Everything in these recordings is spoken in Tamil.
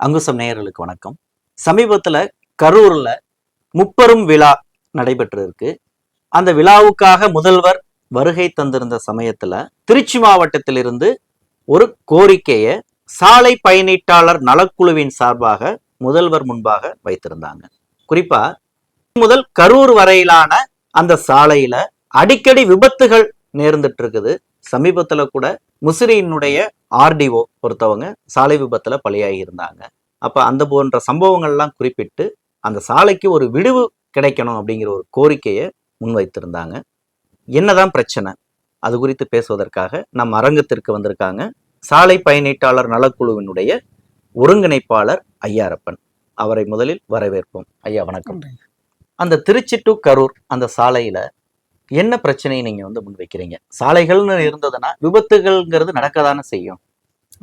அங்குசம் நேயர்களுக்கு வணக்கம். சமீபத்துல கரூர்ல முப்பெரும் விழா நடைபெற்று இருக்கு அந்த விழாவுக்காக முதல்வர் வருகை தந்திருந்த சமயத்துல திருச்சி மாவட்டத்திலிருந்து ஒரு கோரிக்கையை சாலை பயணீட்டாளர் நலக்குழுவின் சார்பாக முதல்வர் முன்பாக வைத்திருந்தாங்க. குறிப்பா முதல் கரூர் வரையிலான அந்த சாலையில அடிக்கடி விபத்துகள் நேர்ந்துட்டு இருக்குது. சமீபத்துல கூட முசிறியினுடைய ஆர்டிஓ பொறுத்தவங்க சாலை விபத்துல பலியாகி இருந்தாங்க அப்ப அந்த போன்ற சம்பவங்கள்லாம் குறிப்பிட்டு அந்த சாலைக்கு ஒரு விடுவு கிடைக்கணும் அப்படிங்கிற ஒரு கோரிக்கையை முன்வைத்திருந்தாங்க. என்னதான் பிரச்சனை? அது குறித்து பேசுவதற்காக நம் அரங்கத்திற்கு வந்திருக்காங்க சாலை பயணீட்டாளர் நலக்குழுவினுடைய ஒருங்கிணைப்பாளர் ஐயாரப்பன். அவரை முதலில் வரவேற்போம். ஐயா வணக்கம். அந்த திருச்சி டு கரூர் அந்த சாலையில என்ன பிரச்சனையை நீங்க வந்து முன்வைக்கிறீங்க? சாலைகள்னு இருந்ததுன்னா விபத்துகள்ங்கிறது நடக்கதானே செய்யும்.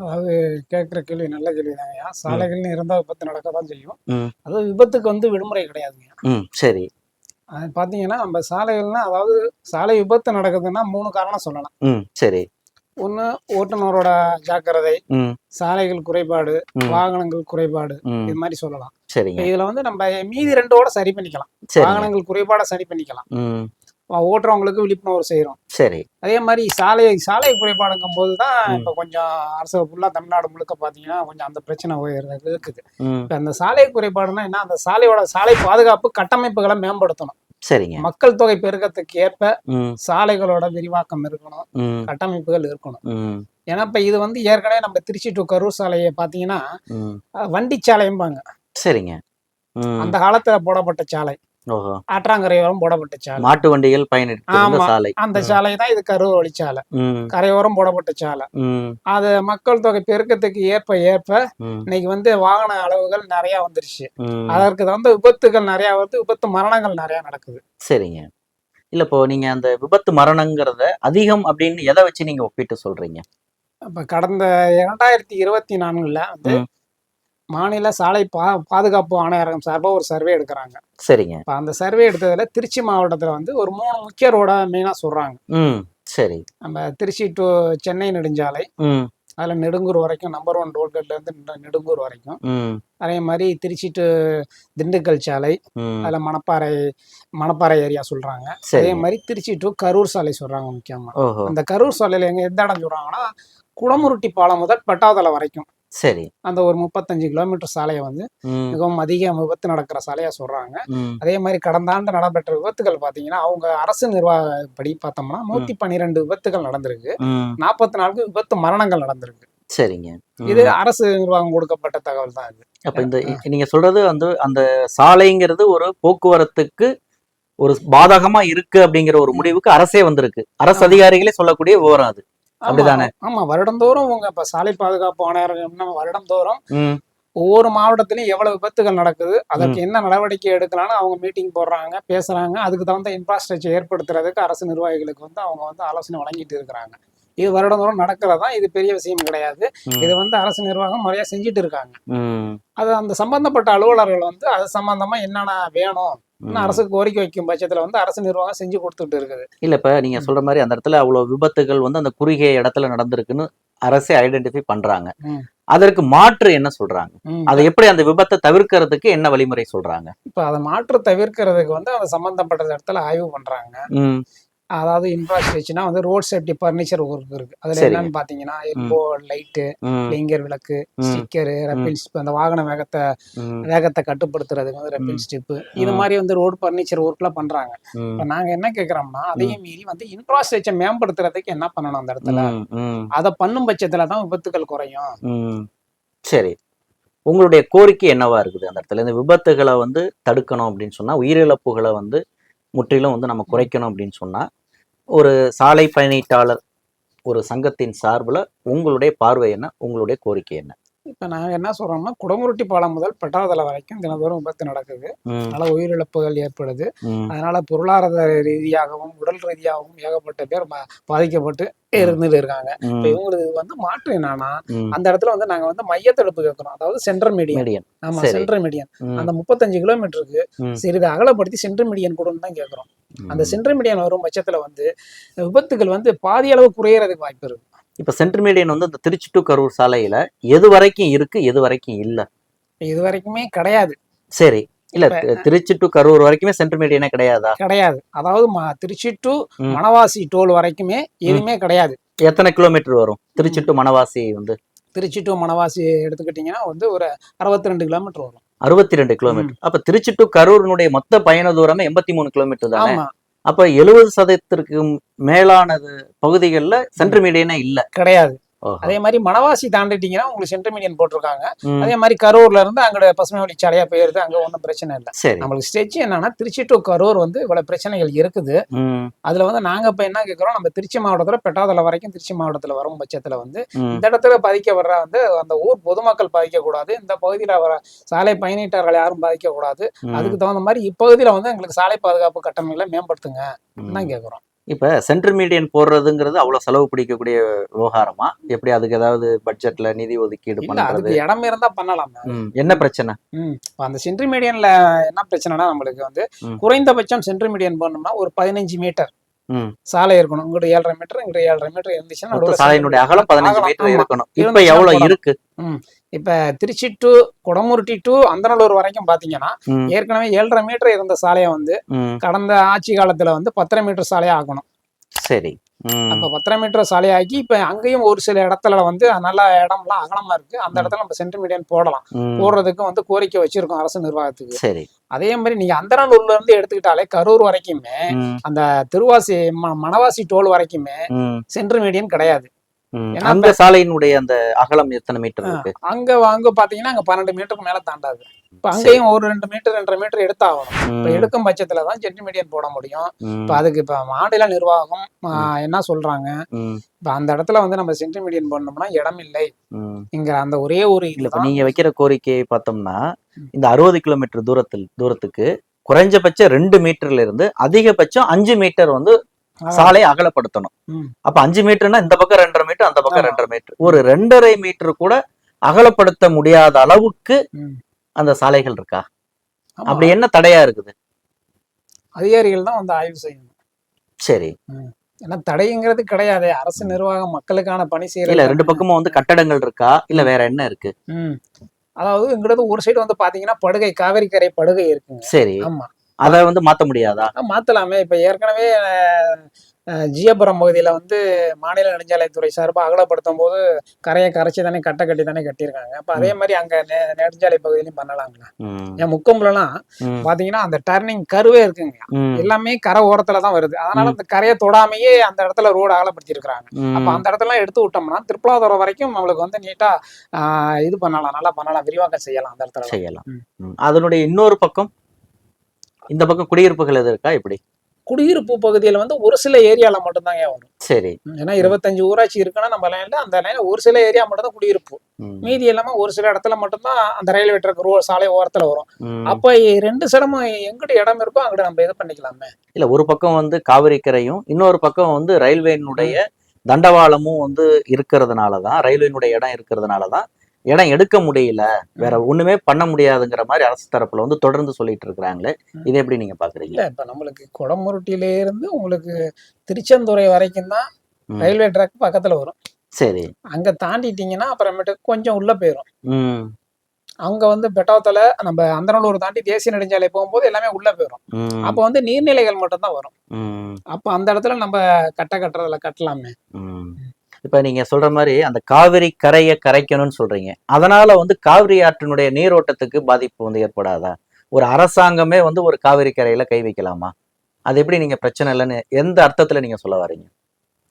அதாவது கேட்குற கேள்வி நல்ல கேள்வி தாங்கய்யா சாலைகள்னு இருந்தால் விபத்து நடக்க தான் செய்யும். அது விபத்துக்கு வந்து விடுமுறை கிடையாதுங்க சரி. அது பார்த்தீங்கன்னா நம்ம சாலைகள்னா அதாவது சாலை விபத்து நடக்குதுன்னா மூணு காரணம் சொல்லலாம். சரி. ஒன்று ஓட்டுநரோட ஜாக்கிரதை சாலைகள் குறைபாடு வாகனங்கள் குறைபாடு இது மாதிரி சொல்லலாம். இதுல வந்து நம்ம மீதி ரெண்டோட சரி பண்ணிக்கலாம். வாகனங்கள் குறைபாடை சரி பண்ணிக்கலாம். ஓட்டுறவங்களுக்கு விழிப்புணர்வு செய்கிறோம் சரி. அதே மாதிரி சாலை சாலை குறைபாடுங்கும் போது தான். இப்போ கொஞ்சம் அரசு ஃபுல்லாக தமிழ்நாடு முழுக்க பார்த்தீங்கன்னா கொஞ்சம் அந்த பிரச்சனை இருக்குது. இப்ப அந்த சாலை குறைபாடுனா என்ன? அந்த சாலையோட சாலை பாதுகாப்பு கட்டமைப்புகளை மேம்படுத்தணும். சரிங்க. மக்கள் தொகை பெருக்கத்துக்கு ஏற்ப சாலைகளோட விரிவாக்கம் இருக்கணும். கட்டமைப்புகள் இருக்கணும். ஏன்னா இப்ப இது வந்து ஏற்கனவே நம்ம திருச்சி டு கரூர் சாலையை பாத்தீங்கன்னா வண்டி சாலைம்பாங்க. சரிங்க. அந்த காலத்துல போடப்பட்ட சாலை. ஆற்றாங்கரையோரம் போடப்பட்ட சாலை மாட்டு வண்டிகள் ஆமா. சாலை. அந்த. சாலை தான் இது கரூர் வழிச்சாலை கரையோரம் போடப்பட்ட சாலை. அது மக்கள் தொகை பெருக்கத்துக்கு ஏற்ப ஏற்ப இன்னைக்கு வந்து வாகன அளவுகள் நிறைய வந்துருச்சு. அதற்கு வந்து விபத்துகள் நிறைய வருது விபத்து மரணங்கள் நிறைய நடக்குது. சரிங்க. இல்ல இப்போ நீங்க அந்த விபத்து மரணங்கிறத அதிகம் அப்படின்னு எதை வச்சு நீங்க ஒப்பிட்டு சொல்றீங்க? இப்ப கடந்த இரண்டாயிரத்தி இருபத்தி நான்குல வந்து. மாநில சாலை பா பாதுகாப்பு ஆணையரகம் சார்பாக ஒரு சர்வே எடுக்கிறாங்க. சரிங்க. இப்போ அந்த சர்வே எடுத்ததுல திருச்சி மாவட்டத்துல வந்து ஒரு மூணு முக்கிய ரோடா மெயினா சொல்றாங்க. ம் சரி. நம்ம திருச்சி டு சென்னை நெடுஞ்சாலை ம். அதுல நெடுங்கூர் வரைக்கும் நம்பர் ஒன் ரோட்கள்ல இருந்து நெ- நெடுங்கூர் வரைக்கும். அதே மாதிரி திருச்சி டு திண்டுக்கல் சாலை அதுல மணப்பாறை மணப்பாறை ஏரியா சொல்றாங்க. அதே மாதிரி திருச்சி டு கரூர் சாலை சொல்றாங்க முக்கியமா. ஓஹோ. அந்த கரூர் சாலையில எங்க எந்த இடம் சொல்றாங்கன்னா குடமுருட்டி பாலம் முதல் பட்டாதலை வரைக்கும். சரி. அந்த ஒரு முப்பத்தஞ்சு கிலோமீட்டர் சாலையை வந்து மிகவும் அதிக விபத்து நடக்கிற சாலையா சொல்றாங்க. அதே மாதிரி கடந்த ஆண்டு நடைபெற்ற விபத்துகள் பாத்தீங்கன்னா அவங்க அரசு நிர்வாகப்படி பார்த்தோம்னா நூத்தி பன்னிரெண்டு விபத்துகள் நடந்திருக்கு. நாற்பத்தி நான்கு விபத்து மரணங்கள் நடந்திருக்கு. சரிங்க. இது அரசு நிர்வாகம் கொடுக்கப்பட்ட தகவல் தான் இது. அப்ப இந்த நீங்க சொல்றது வந்து அந்த சாலைங்கிறது ஒரு போக்குவரத்துக்கு ஒரு பாதகமா இருக்கு அப்படிங்கிற ஒரு முடிவுக்கு அரசே வந்திருக்கு. அரசு. அதிகாரிகளே சொல்லக்கூடிய விவரம் அது. அப்படிதானே? ஆமா வருடந்தோறும் உங்க இப்ப சாலை பாதுகாப்பு ஆணையரகம்னா வருடந்தோறும் ஒவ்வொரு மாவட்டத்திலயும் எவ்வளவு விபத்துகள் நடக்குது அதற்கு என்ன நடவடிக்கை எடுக்கலாம்னு அவங்க மீட்டிங் போடுறாங்க பேசுறாங்க அதுக்கு தகுந்த இன்ஃப்ராஸ்ட்ரக்சர் ஏற்படுத்துறதுக்கு அரசு நிர்வாகிகளுக்கு வந்து அவங்க வந்து ஆலோசனை வழங்கிட்டு இருக்கிறாங்க இது வருடந்தோறும் நடக்கிறதா இது பெரிய விஷயம் கிடையாது. இது வந்து அரசு நிர்வாகம் முறையா செஞ்சுட்டு இருக்காங்க அது அந்த சம்பந்தப்பட்ட அலுவலர்கள் வந்து அது சம்பந்தமா என்னென்ன வேணும். அரசு கோரிக்கை வைக்கும் பட்சத்துல வந்து அரசு நிர்வாகம் செஞ்சு கொடுத்துட்டு இருக்குது. இல்ல இப்ப நீங்க சொல்ற மாதிரி அந்த இடத்துல அவ்வளவு விபத்துகள் வந்து அந்த குறுகிய இடத்துல நடந்திருக்குன்னு அரசே ஐடென்டிஃபை பண்றாங்க. அதற்கு மாற்று என்ன சொல்றாங்க. அதை எப்படி அந்த விபத்தை தவிர்க்கிறதுக்கு என்ன வழிமுறை சொல்றாங்க? இப்ப அதை மாற்று தவிர்க்கிறதுக்கு வந்து அதை சம்பந்தப்பட்ட இடத்துல ஆய்வு பண்றாங்க. அதாவது இன்ஃப்ராஸ்ட்ரக்சர்னா வந்து ரோட் சேஃப்டி ஃபர்னிச்சர் ஒர்க் இருக்கு. அதுல. என்னன்னு பாத்தீங்கன்னா எல்போ லைட்டு லிங்கர் விளக்கு. ஸ்டிக்கரு ரெப்பில் ஸ்டிப் அந்த வாகன வேகத்தை வேகத்தை கட்டுப்படுத்துறதுக்கு வந்து ரெப்பில் ம். ஸ்டிப் இது. மாதிரி வந்து ரோடு ஃபர்னிச்சர் ஒர்க்லாம் பண்றாங்க. இப்ப நாங்க என்ன கேக்குறோம்னா அதையும் மீறி வந்து இன்ஃப்ராஸ்ட்ரக்சர் மேம்படுத்துறதுக்கு என்ன பண்ணணும் அந்த இடத்துல? அதை பண்ணும் பட்சத்துல தான் விபத்துகள் குறையும். சரி. உங்களுடைய கோரிக்கை என்னவா இருக்குது? அந்த இடத்துல இந்த விபத்துகளை வந்து தடுக்கணும் அப்படின்னு சொன்னா உயிரிழப்புகளை வந்து முற்றிலும் வந்து நம்ம குறைக்கணும் அப்படின்னு சொன்னா ஒரு சாலை பயணீட்டாளர் ஒரு சங்கத்தின் சார்புல உங்களுடைய பார்வை என்ன? உங்களுடைய கோரிக்கை என்ன? இப்ப நாங்க என்ன சொல்றோம்னா குடமுருட்டி பாலம் முதல் பட்டாதலை வரைக்கும் தினந்தோறும் விபத்து நடக்குது. அதனால உயிரிழப்புகள் ஏற்படுது. அதனால பொருளாதார ரீதியாகவும் உடல் ரீதியாகவும் ஏகப்பட்ட பேர் பாதிக்கப்பட்டு இருந்துட்டு இருக்காங்க. இப்ப இவங்களுக்கு வந்து மாற்று என்னன்னா. அந்த இடத்துல வந்து நாங்க வந்து மையத்தடுப்பு கேட்கிறோம். அதாவது சென்ட்ரல் மீடியன் மீடியன் ஆமா சரி. சென்ட்ரல் மீடியன் அந்த முப்பத்தஞ்சு கிலோமீட்டருக்கு சிறிது அகலப்படுத்தி சென்ட்ரல் மீடியன் கொடுன்னு தான் கேட்கிறோம். அந்த. சென்ட்ரல் மீடியன் வரும் பட்சத்துல வந்து விபத்துகள் வந்து பாதி அளவு குறையறதுக்கு வாய்ப்பு இருக்கு. இப்ப சென்ட்ரல் மீடியன் வந்து இந்த திருச்சி டு கரூர் சாலையில எது வரைக்கும் இருக்கு எது வரைக்கும் இல்ல? இது வரைக்குமே கிடையாது. சரி. இல்ல திருச்சி டு கரூர் வரைக்குமே சென்டர் மீடியனே கிடையாதா? கிடையாது. அதாவது திருச்சி டு. மணவாசி டோல் வரைக்குமே எதுவுமே கிடையாது. எத்தனை கிலோமீட்டர் வரும்? திருச்சி டு மணவாசி வந்து? திருச்சி டு மணவாசி எடுத்துக்கிட்டிங்கன்னா வந்து ஒரு அறுபத்தி ரெண்டு கிலோமீட்டர் வரும். அறுபத்தி ரெண்டு கிலோமீட்டர் அப்ப திருச்சி டு கரூரினுடைய மொத்த பயண தூரமே எண்பத்தி மூணு கிலோமீட்டர் தானே? அப்ப எழுபது சதவீதத்திற்கு மேலானது பகுதிகளில் சென்ட்ரல் மீடியனே இல்லை. கிடையாது. அதே மாதிரி மணவாசி தாண்டிட்டீங்கன்னா உங்களுக்கு சென்ட்ரல் மீடியன் போட்டிருக்காங்க. அதே மாதிரி கரூர்ல இருந்து அங்க பசுமை வழிச்சாலையா போயிருது. அங்க ஒன்றும் பிரச்சனை இல்லை. நம்மளுக்கு ஸ்டெச் என்னன்னா திருச்சி டு கரூர் வந்து இவ்வளவு பிரச்சனைகள் இருக்குது. அதுல வந்து நாங்க இப்ப என்ன கேட்கிறோம் நம்ம திருச்சி மாவட்டத்துல பெட்டாதலை வரைக்கும் திருச்சி மாவட்டத்துல வரும் பட்சத்துல வந்து இந்த இடத்துல பாதிக்கப்படுற வந்து அந்த ஊர் பொதுமக்கள் பாதிக்கக்கூடாது. இந்த பகுதியில வர சாலை பயணிட்டர்கள் யாரும் பாதிக்கக்கூடாது. ம். அதுக்கு தகுந்த மாதிரி இப்பகுதியில வந்து எங்களுக்கு சாலை பாதுகாப்பு கட்டமைகளை மேம்படுத்துங்க. தான் கேட்கிறோம் இப்ப சென்டர் மீடியன் போடுறதுங்கிறது அவ்வளவு செலவு பிடிக்கக்கூடிய விவகாரமா எப்படி அதுக்கு ஏதாவது பட்ஜெட்ல நிதி ஒதுக்கீடு அதுக்கு இடம் இருந்தா பண்ணலாம் என்ன பிரச்சனை அந்த சென்ட்ரி மீடியன்ல என்ன பிரச்சனைனா நம்மளுக்கு வந்து. குறைந்தபட்சம் சென்ட்ரி மீடியன் பண்ணோம்னா ஒரு பதினஞ்சு மீட்டர். சாலை இருக்கணும். இங்கிட்ட ஏழரை மீட்டர் இங்கிட்ட ஏழரை மீட்டர் இருந்துச்சுன்னா சாலையினுடைய அகலம் பதினஞ்சு மீட்டர். இருக்கணும். இப்ப எவ்வளவு. இருக்கு? இப்ப திருச்சி டு குடமுருட்டி டு அந்தநல்லூர் வரைக்கும் பாத்தீங்கன்னா ஏற்கனவே ஏழரை மீட்டர் இருந்த சாலையை வந்து கடந்த ஆட்சி காலத்துல வந்து பத்தரை மீட்டர் சாலையா ஆக்கணும். சரி. அப்ப பத்தரை மீட்டர் சாலையாக்கி இப்ப அங்கேயும் ஒரு சில இடத்துல வந்து நல்ல இடம்லாம் அகலமா இருக்கு. அந்த இடத்துல நம்ம சென்ட்ரி மீடியன் போடலாம். போடுறதுக்கு வந்து கோரிக்கை வச்சிருக்கோம் அரசு நிர்வாகத்துக்கு. சரி. அதே மாதிரி நீங்க அந்தநல்லூர்ல இருந்து எடுத்துக்கிட்டாலே கரூர் வரைக்குமே அந்த திருவாசி மணவாசி டோல் வரைக்குமே ம், சென்ட்ரி மீடியன் கிடையாது. அந்த சாலையினுடைய அந்த அகலம் எத்தனை மீட்டர் இருக்கு? அங்க அங்க பாத்தீங்கன்னா அங்க பன்னெண்டு மீட்டருக்கு மேல தாண்டாது. இப்ப அங்கேயும் ஒரு ரெண்டு மீட்டர் ரெண்டரை மீட்டர் எடுத்தாகணும். இப்ப எடுக்கும் பட்சத்துல தான் சென்ட்ரி மீடியன் போட முடியும். இப்ப அதுக்கு இப்ப மாநில நிர்வாகம் என்ன சொல்றாங்க? இப்ப அந்த இடத்துல வந்து நம்ம சென்ட்ரி மீடியன் பண்ணோம்னா இடம் இல்லை. இங்க அந்த ஒரே ஒரு இல்ல நீங்க வைக்கிற கோரிக்கையை பார்த்தோம்னா. இந்த அறுபது கிலோமீட்டர் தூரத்தில் தூரத்துக்கு குறைஞ்சபட்சம் ரெண்டு மீட்டர்ல இருந்து அதிகபட்சம் அஞ்சு மீட்டர் வந்து சாலை அகலப்படுத்தணும். அப்ப அஞ்சு மீட்டர்னா இந்த பக்கம் ரெண்டரை மீட்டர் அந்த பக்கம். ரெண்டரை மீட்டர். ஒரு ரெண்டரை மீட்டர் கூட அகலப்படுத்த முடியாத அளவுக்கு. அந்த சாலைகள் இருக்கா? அப்படி என்ன தடையா இருக்குது? அதிகாரிகள் தான் வந்து ஆய்வு செய்யணும். சரி. ஏன்னா தடைங்கிறது கிடையாது. அரசு நிர்வாகம் மக்களுக்கான பணி இல்ல செய்யறது ரெண்டு பக்கமும் வந்து கட்டடங்கள் இருக்கா? இல்ல வேற என்ன இருக்கு? அதாவது இங்கிறது ஒரு சைடு வந்து பாத்தீங்கன்னா படுகை காவிரி கரை படுகை இருக்குங்க. சரி. ஆமா. அத வந்து மாத்த முடியாதா? மாத்தலாமே. இப்ப ஏற்கனவே ஜியபுரம் பகுதியில வந்து மாநில நெடுஞ்சாலைத்துறை சார்பா அகலப்படுத்தும் போது கரையை கரைச்சி தானே கட்டை கட்டி தானே கட்டியிருக்காங்க. அப்ப அதே மாதிரி அங்க நெடுஞ்சாலை பகுதியிலையும் பண்ணலாங்களா? என் முக்கம்புலலாம் பாத்தீங்கன்னா அந்த டர்னிங் கருவே இருக்குங்க. எல்லாமே கரை ஓரத்துல தான் வருது. அதனால அந்த கரையை தொடாமையே அந்த இடத்துல ரோடு அகலப்படுத்தி இருக்காங்க அப்ப. அந்த இடத்துல எடுத்து விட்டோம்னா திருப்பலாதுறை வரைக்கும் நம்மளுக்கு வந்து நீட்டா ஆஹ், இது பண்ணலாம். நல்லா பண்ணலாம். விரிவாக்கம் செய்யலாம் அந்த இடத்துல. செய்யலாம். அதனுடைய இன்னொரு பக்கம் இந்த பக்கம் குடியிருப்புகள் எது இருக்கா எப்படி குடியிருப்பு பகுதியில வந்து ஒரு சில ஏரியால மட்டும்தாங்க வரும் சரி. ஏன்னா இருபத்தஞ்சு ஊராட்சி இருக்குன்னா நம்ம லைன்ல அந்த லைன்ல ஒரு சில ஏரியா மட்டும் தான் குடியிருப்பு மீதி எல்லாமே ஒரு சில இடத்துல மட்டும்தான் அந்த ரயில்வே ட்ராக் ரோ சாலை ஓரத்துல வரும். அப்ப ரெண்டு சடமும் எங்கிட்ட இடம் இருக்கோ அங்கிட்ட நம்ம இது பண்ணிக்கலாமே? இல்ல ஒரு பக்கம் வந்து காவிரி கரையும் இன்னொரு பக்கம் வந்து ரயில்வேனுடைய தண்டவாளமும் வந்து இருக்கிறதுனாலதான் ரயில்வேனுடைய இடம் இருக்கிறதுனாலதான் இடம் எடுக்க முடியல வேற ஒண்ணுமே பண்ண முடியாதுங்கிற மாதிரி அரசு தரப்புல வந்து தொடர்ந்து சொல்லிட்டு இருக்கிறாங்களே இதை எப்படி நீங்க பாக்குறீங்க? இப்ப நம்மளுக்கு குடமுருட்டில இருந்து உங்களுக்கு திருச்செந்துறை வரைக்கும் தான். ரயில்வே ட்ராக் பக்கத்துல வரும். சரி. அங்க தாண்டிட்டீங்கன்னா அப்புறமேட்டு கொஞ்சம் உள்ள போயிடும் ம். அங்க வந்து பெட்டாவத்துல நம்ம அந்தநல்லூர் தாண்டி தேசிய நெடுஞ்சாலை போகும்போது எல்லாமே உள்ள போயிடும் ம், அப்ப வந்து நீர்நிலைகள் மட்டும் தான் வரும் அப்ப அந்த இடத்துல நம்ம கட்ட கட்டுறதுல கட்டலாமே. இப்ப நீங்க சொல்ற மாதிரி அந்த காவிரி கரையை கரைக்கணும்னு சொல்றீங்க. அதனால வந்து காவிரி ஆற்றினுடைய நீரோட்டத்துக்கு பாதிப்பு வந்து ஏற்படாதா? ஒரு அரசாங்கமே வந்து ஒரு காவிரி கரையில கை வைக்கலாமா? அது எப்படி நீங்க பிரச்சனை இல்லைன்னு எந்த அர்த்தத்துல நீங்க சொல்ல வரீங்க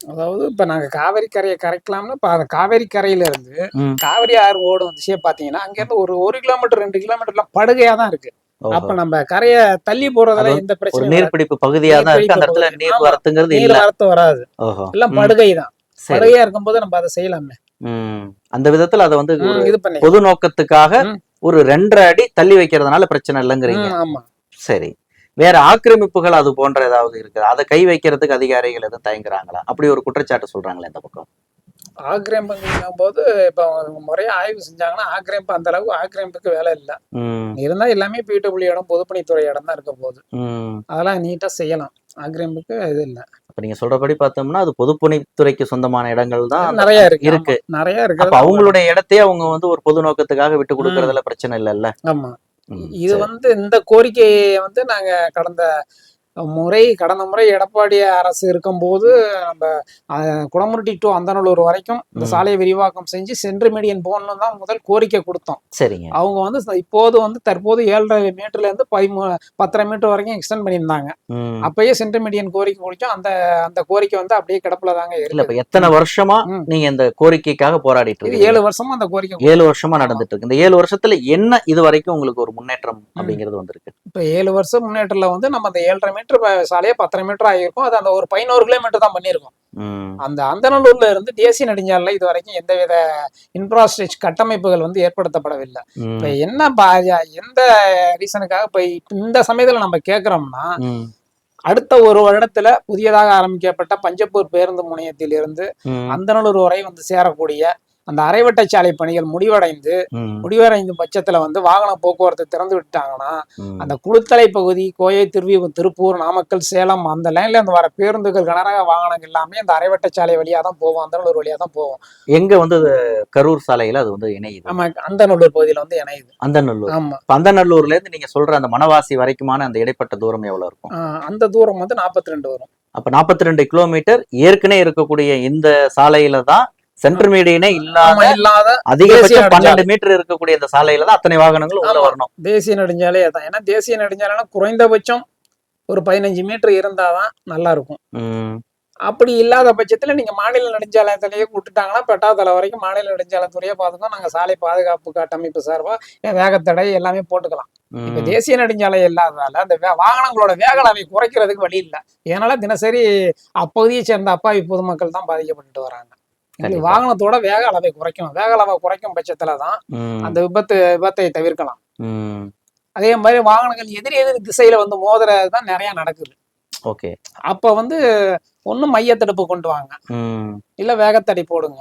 அதாவது இப்ப நாங்க காவேரி கரையை கரைக்கலாம்னு இப்ப அந்த காவேரி கரையில இருந்து. காவிரி ஆறு ஓடும் திசையை பாத்தீங்கன்னா அங்க இருந்து ஒரு ஒரு கிலோமீட்டர் ரெண்டு கிலோமீட்டர்லாம் படுகையா தான் இருக்கு. அப்ப நம்ம கரைய தள்ளி போறதுல எந்த பிரச்சனையும். நீர்பிடிப்பு பகுதியா தான் இருக்கு. அந்த இடத்துல நீர். வரத்துங்கிறது நீர் வரத்து வராது. எல்லாம் படுகை தான். படுகையா இருக்கும்போது நம்ம அதை செய்யலாமே. அந்த விதத்துல அதை வந்து பொது நோக்கத்துக்காக. ஒரு ரெண்டரை அடி தள்ளி வைக்கிறதுனால பிரச்சனை இல்லைங்கிறீங்க. ஆமா. சரி. வேற ஆக்கிரமிப்புகள் அது போன்ற ஏதாவது இருக்கு? அதை கை வைக்கிறதுக்கு அதிகாரிகள் எதுவும் தயங்குறாங்களா? அப்படி ஒரு குற்றச்சாட்டு சொல்றாங்களா இந்த பக்கம். ஆக்கிரமிப்புங்கும் போது இப்ப முறையா ஆய்வு செஞ்சாங்கன்னா ஆக்கிரமிப்பு அந்த அளவுக்கு ஆக்கிரமிப்புக்கு வேலை இல்ல. இருந்தா எல்லாமே பிடபிள்யூ இடம் பொதுப்பணித்துறை இடம் தான் இருக்க போகுது. அதெல்லாம் நீட்டா செய்யலாம். ஆக்கிரமிப்புக்கு இது இல்ல. அப்ப நீங்க சொல்றபடி பார்த்தோம்னா அது பொதுப்பணித்துறைக்கு சொந்தமான இடங்கள் தான் நிறைய இருக்கு. நிறைய அப்ப இருக்கு அவங்களுடைய இடத்தையே அவங்க வந்து ஒரு பொது நோக்கத்துக்காக விட்டு கொடுக்கறதுல பிரச்சனை இல்லைல்ல. ஆமா. இது. வந்து இந்த கோரிக்கையை வந்து நாங்க கடந்த முறை கடந்த முறை எடப்பாடி அரசு இருக்கும்போது நம்ம குடமுருட்டி டு அந்தநல்லூர் வரைக்கும் இந்த. சாலையை விரிவாக்கம் செஞ்சு சென்ட்ரு மீடியன் போகணும்னு தான் முதல் கோரிக்கை கொடுத்தோம். சரிங்க. அவங்க வந்து இப்போது வந்து தற்போது ஏழரை மீட்டர்ல இருந்து பதிமூ பத்தரை மீட்டர் வரைக்கும் எக்ஸ்டெண்ட் பண்ணியிருந்தாங்க. அப்பயே சென்ட்ரு மீடியன் கோரிக்கை முடிச்சோம் அந்த அந்த கோரிக்கை வந்து அப்படியே கிடப்புல தாங்க இல்ல இருக்கு இப்ப எத்தனை வருஷமா. நீங்க இந்த கோரிக்கைக்காக போராடிட்டு இது இருக்கீங்க? ஏழு வருஷமா அந்த கோரிக்கை ஏழு வருஷமா நடந்துட்டு இருக்கு. இந்த ஏழு வருஷத்துல என்ன இது வரைக்கும் உங்களுக்கு ஒரு முன்னேற்றம் அப்படிங்கிறது வந்திருக்கு? இப்ப ஏழு வருஷம் முன்னேற்றத்துல வந்து நம்ம அந்த ஏழரை மீட்டர் சாலையை பத்தரை மீட்டர் ஆகியிருக்கும். அது அந்த ஒரு பதினோரு கிலோமீட்டர் தான் பண்ணியிருக்கோம். அந்த அந்தநல்லூர்ல இருந்து தேசிய நெடுஞ்சாலைல இது வரைக்கும் எந்தவித இன்ஃப்ராஸ்ட்ரக்சர் கட்டமைப்புகள் வந்து ஏற்படுத்தப்படவில்லை. இப்ப என்ன எந்த ரீசனுக்காக இப்ப இந்த சமயத்துல நம்ம கேக்குறோம்னா அடுத்த ஒரு வருடத்துல புதியதாக ஆரம்பிக்கப்பட்ட பஞ்சப்பூர் பேருந்து முனையத்தில் இருந்து ம், அந்தநல்லூர் வரை வந்து சேரக்கூடிய அந்த அரைவட்ட சாலை பணிகள் முடிவடைந்து முடிவடைந்த பட்சத்துல வந்து வாகன போக்குவரத்து திறந்து விட்டாங்கன்னா. அந்த குளுத்தலை பகுதி கோயை திருவி திருப்பூர் நாமக்கல் சேலம் அந்த லைன்ல இருந்து வர பேருந்துகள் கனரக வாகனங்கள் எல்லாமே அந்த அரைவட்ட சாலை வழியா தான் போகும். அந்தநல்லூர் வழியா தான் போகும். எங்க வந்து அது கரூர் சாலையில அது வந்து இணையுது? நம்ம அந்தநல்லூர் பகுதியில வந்து இணையுது. அந்தநல்லூர் ஆமா. அந்தநல்லூர்ல இருந்து நீங்க சொல்ற அந்த மணவாசி வரைக்குமான அந்த இடைப்பட்ட தூரம் எவ்வளவு இருக்கும்? அந்த தூரம் வந்து நாற்பத்தி ரெண்டு வரும். அப்ப 42 ரெண்டு கிலோமீட்டர் ஏற்கனவே இருக்கக்கூடிய இந்த சாலையில தான் சென்டர் மீடியனே இல்லாத ஆமா, இல்லாத அதிகபட்சம் பன்னெண்டு மீட்டர் இருக்கக்கூடிய இந்த சாலையில தான் அத்தனை வாகனங்களும் உள்ள. வரணும். தேசிய நெடுஞ்சாலை அதான். ஏன்னா தேசிய நெடுஞ்சாலைனா குறைந்தபட்சம் ஒரு பதினஞ்சு மீட்டர் இருந்தாதான் நல்லா இருக்கும். அப்படி இல்லாத பட்சத்துல நீங்க மாநில நெடுஞ்சாலையத்திலேயே விட்டுட்டாங்கன்னா பெட்டாத்தலை வரைக்கும் மாநில நெடுஞ்சாலைத்துறையே பார்த்துக்கோ நாங்க சாலை பாதுகாப்பு கட்டமைப்பு சார்பா வேகத்தடை எல்லாமே போட்டுக்கலாம். இப்ப தேசிய நெடுஞ்சாலை இல்லாததால அந்த வாகனங்களோட வேக அளவை குறைக்கிறதுக்கு வழி இல்லை. இதனால தினசரி அப்பகுதியை சேர்ந்த அப்பாவி பொதுமக்கள் தான் பாதிக்கப்பட்டு வராங்க. இது. வாகனத்தோட வேக அளவை குறைக்கணும். வேக அளவை குறைக்கும் பட்சத்துல தான் அந்த விபத்து விபத்தை தவிர்க்கலாம். அதே மாதிரி வாகனங்கள் எதிர் எதிர் திசையில வந்து மோதுறது தான் நிறைய நடக்குது. ஓகே. அப்ப வந்து ஒண்ணு மையத்தடுப்பு கொண்டு வாங்க. இல்ல வேகத்தடை போடுங்க.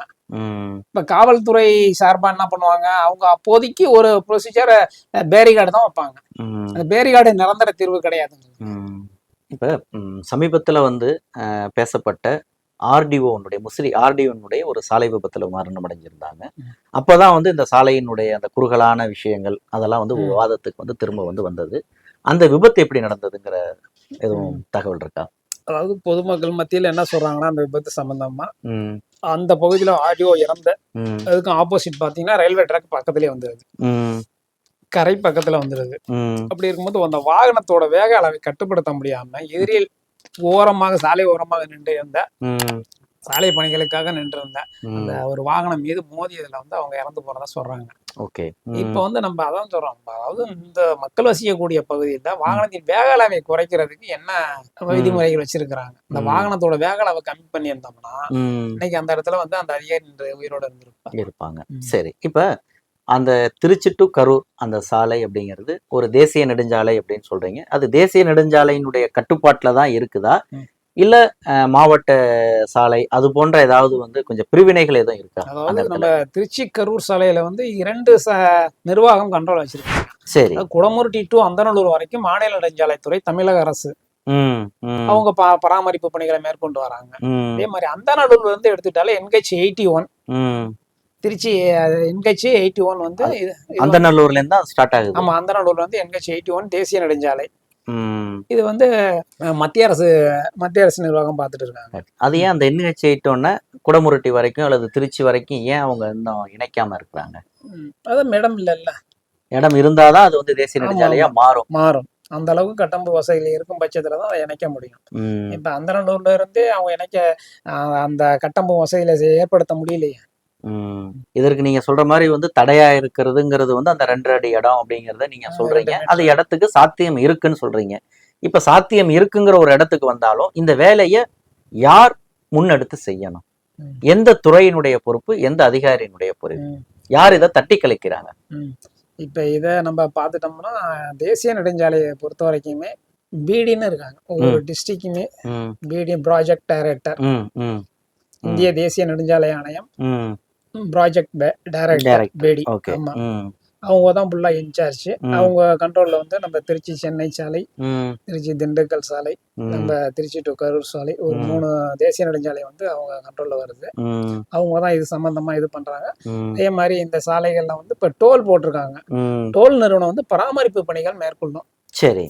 இப்ப காவல்துறை சார்பா என்ன பண்ணுவாங்க? அவங்க அப்போதைக்கு ஒரு ப்ரொசீஜர் பேரிகார்டு தான் வைப்பாங்க. அந்த பேரிகார்டு நிரந்தர தீர்வு கிடையாதுங்க. இப்ப சமீபத்துல வந்து பேசப்பட்ட ஆர்டிஓனுடைய முசிறி ஆர்டிஓனுடைய ஒரு சாலை விபத்துல மரணம் அடைஞ்சிருந்தாங்க. அப்பதான் வந்து இந்த சாலையினுடைய அந்த குறுகலான விஷயங்கள் அதெல்லாம் வந்து. விவாதத்துக்கு வந்து திரும்ப வந்து வந்தது. அந்த விபத்து எப்படி நடந்ததுங்கிற எதுவும் தகவல் இருக்கா? அதாவது பொதுமக்கள் மத்தியில என்ன சொல்றாங்கன்னா அந்த விபத்து சம்பந்தமா அந்த பகுதியில ஆடியோ இறந்த ம், அதுக்கும் ஆப்போசிட் பாத்தீங்கன்னா ரயில்வே ட்ராக் பக்கத்துலயே வந்துருது கரை பக்கத்துல வந்துருது அப்படி இருக்கும்போது அந்த வாகனத்தோட வேக அளவை கட்டுப்படுத்த முடியாம எதிரில் ஓரமாக சாலை ஓரமாக நின்று இருந்த சாலை பணிகளுக்காக நின்று இருந்த ம். அந்த ஒரு வாகனம் மீது மோதியதுல வந்து அவங்க இறந்து போறதா சொல்றாங்க. ஓகே. இப்ப வந்து நம்ம அதான் சொல்றோம். அதாவது இந்த மக்கள் வசிக்கக்கூடிய பகுதியில வாகனத்தின் வேக அளவை குறைக்கிறதுக்கு என்ன விதிமுறைகள் வச்சிருக்கிறாங்க. இந்த. வாகனத்தோட வேக அளவை கம்மி பண்ணியிருந்தோம்னா. இன்னைக்கு அந்த இடத்துல வந்து அந்த அதிகாரி உயிரோட இருந்திருப்பாங்க. இருப்பாங்க. சரி. இப்ப அந்த திருச்சி டு கரூர் அந்த சாலை அப்படிங்கிறது ஒரு தேசிய நெடுஞ்சாலை அப்படின்னு சொல்றீங்க. அது தேசிய நெடுஞ்சாலையினுடைய கட்டுப்பாட்டுல தான் இருக்குதா. இல்ல மாவட்ட சாலை அது போன்ற ஏதாவது வந்து கொஞ்சம் பிரிவினைகள் எதுவும் இருக்கா அதாவது நம்ம திருச்சி கரூர் சாலையில வந்து இரண்டு நிர்வாகம் கண்ட்ரோல் வச்சிருக்காங்க. சரி. குடமுருட்டி டு அந்தநல்லூர் வரைக்கும் மாநில நெடுஞ்சாலைத்துறை தமிழக அரசு. அவங்க பராமரிப்பு பணிகளை மேற்கொண்டு வராங்க. அதே மாதிரி அந்தநல்லூர்ல இருந்து எடுத்துட்டாலே NH eighty one. Trichy NH eighty one வந்து அந்த நல்லூர்ல இருந்து தான் ஸ்டார்ட் ஆகுது. ஆமா அந்தநல்லூர்ல வந்து என்கேச் எயிட்டி ஒன் தேசிய நெடுஞ்சாலை. இது வந்து மத்திய அரசு மத்திய அரசு நிர்வாகம் பார்த்துட்டு இருக்காங்க. அது ஏன் அந்த என்ஹெச் எயிட்டோன்னு குடமுருட்டி வரைக்கும் அல்லது திருச்சி வரைக்கும் ஏன் அவங்க இன்னும் இணைக்காம இருக்கிறாங்க? ம். அது மேடம் இல்ல இல்ல இடம் இருந்தாதான் அது வந்து தேசிய நெடுஞ்சாலையா மாறும். மாறும். அந்த அளவுக்கு கட்டமைப்பு வசதிகள் இருக்கும் பட்சத்துல தான் அதை இணைக்க முடியும். இப்ப அந்தநல்லூர்ல இருந்தே அவங்க இணைக்க அந்த கட்டமைப்பு வசதிகளை செ- ஏற்படுத்த முடியலையே. இதற்கு நீங்க சொல்ற மாதிரி வந்து தடையா இருக்கிறதுங்கிறது வந்து அந்த ரெண்டு அடி இடம் அப்படிங்கறத நீங்க சொல்றீங்க. அது இடத்துக்கு சாத்தியம் இருக்குன்னு சொல்றீங்க. இப்ப சாத்தியம் இருக்குங்கிற ஒரு இடத்துக்கு வந்தாலும் இந்த வேலையை யார் முன்னெடுத்து செய்யணும். எந்த துறையினுடைய பொறுப்பு எந்த அதிகாரியினுடைய பொறுப்பு. யார் இதை தட்டி கழிக்கிறாங்க? இப்ப இத நம்ம பார்த்துட்டோம்னா தேசிய நெடுஞ்சாலையை பொறுத்த வரைக்குமே பிடின்னு இருக்காங்க. ஒவ்வொரு டிஸ்ட்ரிக்ட்டுமே பிடி ப்ராஜெக்ட் டைரக்டர் இந்திய தேசிய நெடுஞ்சாலை ஆணையம். Project director. பிடி ஆமா. அவங்க தான் ஃபுல்லா இன்சார்ஜ். அவங்க கண்ட்ரோல்ல வந்து நம்ம திருச்சி சென்னை சாலை திருச்சி திண்டுக்கல் சாலை நம்ம திருச்சி டு கரூர் சாலை ஒரு. மூணு தேசிய நெடுஞ்சாலை வந்து அவங்க கண்ட்ரோல்ல வருது. அவங்க தான் இது சம்பந்தமா இது பண்றாங்க. அதே மாதிரி இந்த சாலைகள்ல வந்து இப்ப டோல் போட்டிருக்காங்க. டோல் நிறுவனம் வந்து பராமரிப்பு பணிகள் மேற்கொள்ளும். சரி.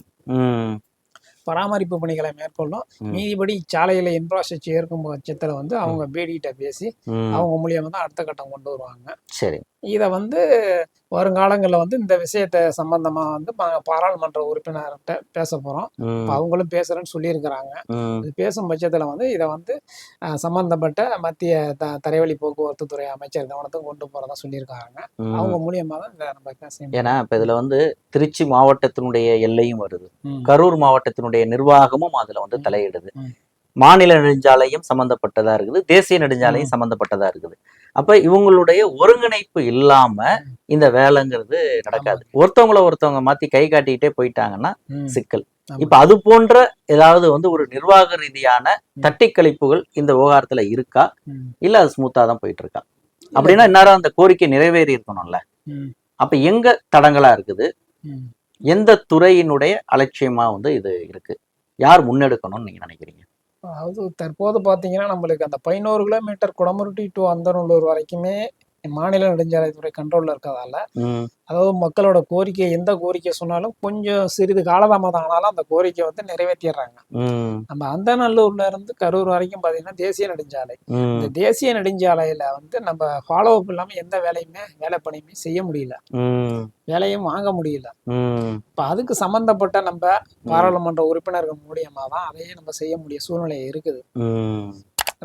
பராமரிப்பு பணிகளை மேற்கொள்ளும் ம். மீதிபடி சாலையில இன்ஃப்ராஸ்ட்ரக்சர் இருக்கும் பட்சத்துல வந்து அவங்க பிடிகிட்ட பேசி. அவங்க மூலியமா தான் அடுத்த கட்டம் கொண்டு வருவாங்க சரி இதை வந்து வருங்காலங்களில் வந்து இந்த விஷயத்தை சம்பந்தமா வந்து பா- பாராளுமன்ற உறுப்பினர்கிட்ட பேச போறோம் அவங்களும் பேசுறேன்னு சொல்லியிருக்கிறாங்க பேசும் பட்சத்துல வந்து இதை வந்து சம்பந்தப்பட்ட மத்திய த தரைவழி போக்குவரத்து துறை அமைச்சர் கவனத்துக்கு கொண்டு போறதா சொல்லியிருக்காங்க. அவங்க மூலியமா தான் இதை நம்ம. ஏன்னா இப்ப இதுல வந்து திருச்சி மாவட்டத்தினுடைய எல்லையும் வருது. கரூர் மாவட்டத்தினுடைய நிர்வாகமும் அதுல வந்து. தலையிடுது. மாநில நெடுஞ்சாலையும் சம்பந்தப்பட்டதா இருக்குது தேசிய நெடுஞ்சாலையும் சம்பந்தப்பட்டதா இருக்குது அப்ப இவங்களுடைய ஒருங்கிணைப்பு இல்லாம இந்த வேலைங்கிறது நடக்காது. ஒருத்தவங்கள ஒருத்தவங்க மாத்தி கை காட்டிக்கிட்டே போயிட்டாங்கன்னா. சிக்கல். இப்ப அது போன்ற ஏதாவது வந்து ஒரு நிர்வாக ரீதியான தட்டிக்கழிப்புகள் இந்த விவகாரத்துல இருக்கா. இல்ல அது ஸ்மூத்தா தான் போயிட்டு இருக்கா அப்படின்னா இந்நேரம் அந்த கோரிக்கை நிறைவேறி இருக்கணும்ல. அப்ப எங்க தடங்களா இருக்குது. எந்த துறையினுடைய அலட்சியமா வந்து இது இருக்கு? யார் முன்னெடுக்கணும்னு நீங்க நினைக்கிறீங்க? அதாவது தற்போது பார்த்தீங்கன்னா நம்மளுக்கு அந்த பதினோரு கிலோமீட்டர் குடமுருட்டி டு அந்தநல்லூர் வரைக்குமே மாநில நெடுஞ்சாலைத்துறை கண்ட்ரோல்ல இருக்கிறதால அதாவது மக்களோட கோரிக்கை எந்த கோரிக்கை சொன்னாலும் கொஞ்சம் சிறிது காலதாமதம் ஆனாலும் அந்த கோரிக்கை வந்து நிறைவேற்றிடுறாங்க நம்ம அந்தநல்லூர்ல இருந்து கரூர் வரைக்கும் பார்த்தீங்கன்னா தேசிய நெடுஞ்சாலை. இந்த தேசிய நெடுஞ்சாலையில வந்து நம்ம ஃபாலோ அப் இல்லாம எந்த வேலையுமே வேலை பணியுமே செய்ய முடியல. வேலையும் வாங்க முடியல. இப்ப அதுக்கு சம்பந்தப்பட்ட நம்ம பாராளுமன்ற உறுப்பினர்கள் மூலியமா தான் அதையே நம்ம செய்ய முடிய சூழ்நிலை இருக்குது.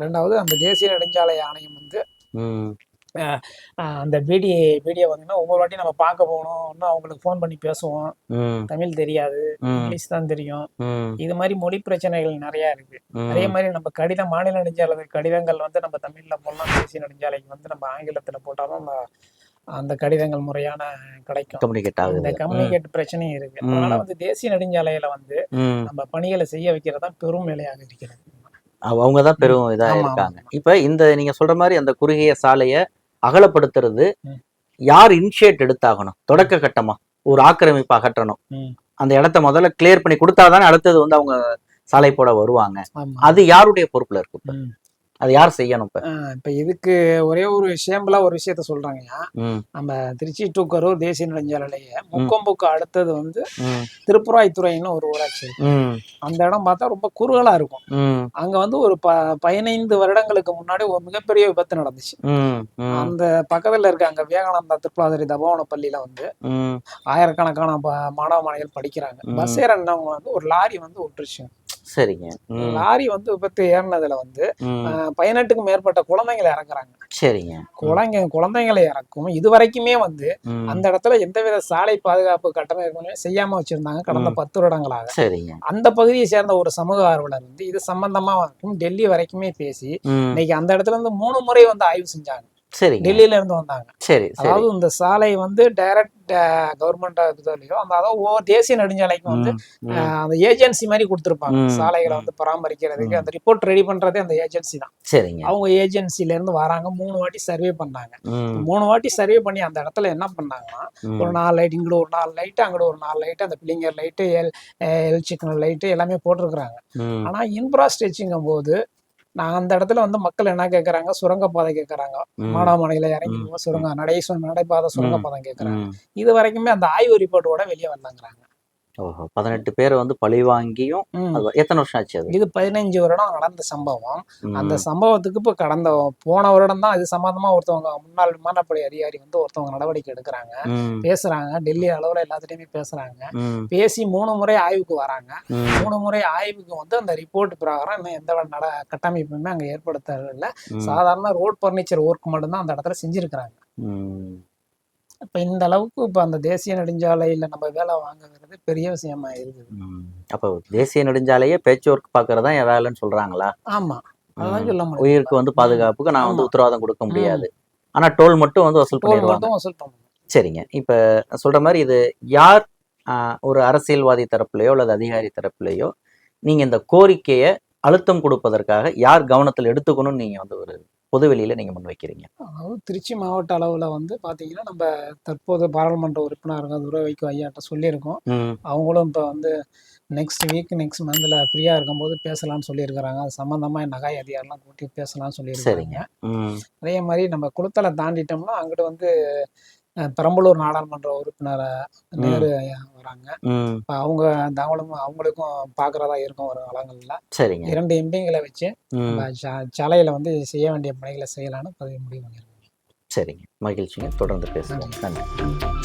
ரெண்டாவது அந்த தேசிய நெடுஞ்சாலை ஆணையம் வந்து அந்த பிடி பிடியை பார்த்தீங்கன்னா ஒவ்வொரு வாட்டி நம்ம பார்க்க போகணும் இன்னும் அவங்களுக்கு ஃபோன் பண்ணி பேசுவோம். தமிழ் தெரியாது இங்கிலீஷ் தான் தெரியும். இது மாதிரி மொழி பிரச்சனைகள் நிறைய இருக்கு. அதே மாதிரி நம்ம கடிதம் மாநில நெடுஞ்சாலை கடிதங்கள் வந்து நம்ம தமிழ்ல போடலாம் தேசிய நெடுஞ்சாலைக்கு வந்து நம்ம ஆங்கிலத்துல போட்டாலும் அந்த அந்த கடிதங்கள் முறையான கிடைக்கும். கம்யூனிகேட் இந்த கம்யூனிகேட் பிரச்சனையும் இருக்கு. அதனால வந்து தேசிய நெடுஞ்சாலையில வந்து நம்ம பணிகளை செய்ய வைக்கிறது தான் பெரும் வேலையாக இருக்கிறது. அவங்க தான் பெரும் இதா ஆமா, இருக்காங்க. இப்ப இந்த நீங்க சொல்ற மாதிரி அந்த குறுகிய சாலைய அகலப்படுத்துறது. யார் இனிஷியேட் எடுத்தாகணும்? தொடக்க கட்டமா? ஒரு ஆக்கிரமிப்பு அகற்றணும். அந்த இடத்த முதல்ல கிளியர் பண்ணி கொடுத்தாதானே அடுத்தது வந்து அவங்க சாலை போட வருவாங்க. அது யாருடைய பொறுப்புல இருக்கு. அது யார் செய்யணும் இப்ப? இப்ப இதுக்கு ஒரே ஒரு சேம்பிளா ஒரு விஷயத்த சொல்றாங்கய்யா நம்ம திருச்சி டு கரூர் தேசிய நெடுஞ்சாலையிலேயே முக்கொம்புக்கு அடுத்தது வந்து திருப்புராய்த்துறைன்னு ஒரு ஊராட்சி அந்த இடம் பார்த்தா ரொம்ப குறுகலா இருக்கும். அங்க வந்து ஒரு ப பதினைந்து வருடங்களுக்கு முன்னாடி ஒரு மிகப்பெரிய விபத்து நடந்துச்சு. அந்த பக்கத்துல இருக்க அங்க விவேகானந்தா திருப்பாதிரி தபோவன பள்ளியில வந்து ஆயிரக்கணக்கான மாணவ மாணவிகள் படிக்கிறாங்க. பஸ் ஏறனவங்க வந்து ஒரு லாரி வந்து விட்டுருச்சு சரிங்க. லாரி வந்து விபத்து ஏறினதுல வந்து பதினெட்டுக்கும் மேற்பட்ட குழந்தைங்களை இறக்குறாங்க. சரிங்க. குழந்தை குழந்தைங்களை இறக்கும். இது வரைக்குமே வந்து அந்த இடத்துல எந்தவித சாலை பாதுகாப்பு கட்டமைப்புமே செய்யாம வச்சிருந்தாங்க கடந்த. பத்து வருடங்களாக. சரிங்க. அந்த பகுதியை சேர்ந்த ஒரு சமூக ஆர்வலர் வந்து இது சம்பந்தமா டெல்லி வரைக்குமே பேசி இன்னைக்கு அந்த இடத்துல இருந்து மூணு முறை வந்து ஆய்வு செஞ்சாங்க. சரிங்க. டெல்லியில இருந்து வந்தாங்க. சரி சரி. அதாவது இந்த சாலை வந்து டைரக்ட் கவர்மெண்ட் இதுலையோ அந்த அதாவது ஒவ்வொரு தேசிய நெடுஞ்சாலைக்கு வந்து அந்த ஏஜென்சி மாதிரி கொடுத்துருப்பாங்க. சாலைகளை. வந்து பராமரிக்கிறதுக்கு. அந்த ரிப்போர்ட் ரெடி பண்றதே அந்த ஏஜென்சி தான். சரிங்க. அவங்க ஏஜென்சில இருந்து வராங்க மூணு வாட்டி சர்வே பண்ணாங்க. மூணு வாட்டி சர்வே பண்ணி அந்த இடத்துல என்ன பண்ணாங்கன்னா ஒரு நாலு லைட் இங்கிட்ட ஒரு நாலு லைட்டு அங்கிட்ட ஒரு நாலு லைட்டு அந்த பிள்ளைங்கர் light L L chicken light எல்லாமே போட்டிருக்கிறாங்க. ஆனா இன்ஃப்ராஸ்ட்ரக்சருங்கும் போது நான் அந்த இடத்துல வந்து மக்கள் என்ன கேட்கறாங்க சுரங்கப்பாதை கேட்கறாங்க ம், மானாமணியில இறங்கி சுரங்க நடை நடைபாதை சுரங்கப்பாதை கேட்கறாங்க. இது வரைக்குமே அந்த ஆய்வு ரிப்போர்ட்டோட வெளியே வரலங்கிறாங்க ஓஹோ. பதினெட்டு பேரை வந்து பழி வாங்கியும் எத்தனை வருஷம் ஆச்சு அது? இது பதினஞ்சு வருடம் நடந்த சம்பவம். அந்த சம்பவத்துக்கு இப்ப கடந்த போன வருடம் தான் இது சம்பந்தமா ஒருத்தவங்க முன்னாள் விமானப்படை அதிகாரி வந்து ஒருத்தவங்க நடவடிக்கை எடுக்கிறாங்க. பேசுறாங்க. டெல்லி அளவுல எல்லாத்துலயுமே பேசுறாங்க. பேசி மூணு முறை ஆய்வுக்கு வராங்க. மூணு முறை ஆய்வுக்கு வந்து அந்த ரிப்போர்ட் பிரகாரம் இன்னும் எந்த நட கட்டமைப்புமே அங்க ஏற்படுத்தல சாதாரண ரோட் பர்னிச்சர் ஒர்க் மட்டும்தான் அந்த இடத்துல செஞ்சிருக்கிறாங்க. இப்ப இந்த அளவுக்கு இப்ப அந்த தேசிய நெடுஞ்சாலையில நம்ம வேலை வாங்குறது பெரிய விஷயமா இருக்குது. அப்போ தேசிய நெடுஞ்சாலையே பேச்சு ஒர்க் பாக்குறதா என் வேலைன்னு சொல்றாங்களா? ஆமா. அதான் ம். சொல்ல முடியும். உயிருக்கு வந்து பாதுகாப்புக்கு நான் வந்து. உத்தரவாதம் கொடுக்க முடியாது. ஆனா டோல் மட்டும் வந்து வசூல் பண்ணிடுவாங்க. வசூல் பண்ணணும். சரிங்க. இப்ப சொல்ற மாதிரி இது யார் ஆஹ், ஒரு அரசியல்வாதி தரப்புலையோ அல்லது அதிகாரி தரப்புலையோ நீங்க இந்த கோரிக்கையை அழுத்தம் கொடுப்பதற்காக யார் கவனத்தில் எடுத்துக்கணும்னு நீங்க வந்து ஒரு பொதுவெளியில நீங்க முன்வைக்கிறீங்க அதாவது திருச்சி மாவட்ட அளவில் வந்து பார்த்தீங்கன்னா நம்ம தற்போது பாராளுமன்ற உறுப்பினர்கள் துறவைக்கு ஐயாட்ட சொல்லியிருக்கோம். அவங்களும் இப்போ வந்து நெக்ஸ்ட் வீக் நெக்ஸ்ட் மந்தில் ஃப்ரீயாக இருக்கும்போது பேசலாம்னு சொல்லியிருக்கிறாங்க. அது சம்மந்தமாக நகாய் அதிகாரிலாம் கூட்டி பேசலாம்னு சொல்லியிருக்காங்க அதே மாதிரி நம்ம குளத்தலை தாண்டிட்டோம்னா அங்கிட்டு வந்து பெரம்பலூர் நாடாளுமன்ற உறுப்பினர் நேரு வராங்க. அவங்க அவங்களும் அவங்களுக்கும் பார்க்குறதா இருக்கும் ஒரு காலங்களில் சரிங்க. இரண்டு எம்பிங்களை வச்சு சாலையில வந்து செய்ய வேண்டிய பணிகளை செய்யலாம்னு பதிவு முடிவு பண்ணியிருக்கோம். சரிங்க. மகிழ்ச்சிங்க. தொடர்ந்து பேசுவோம். நன்றி.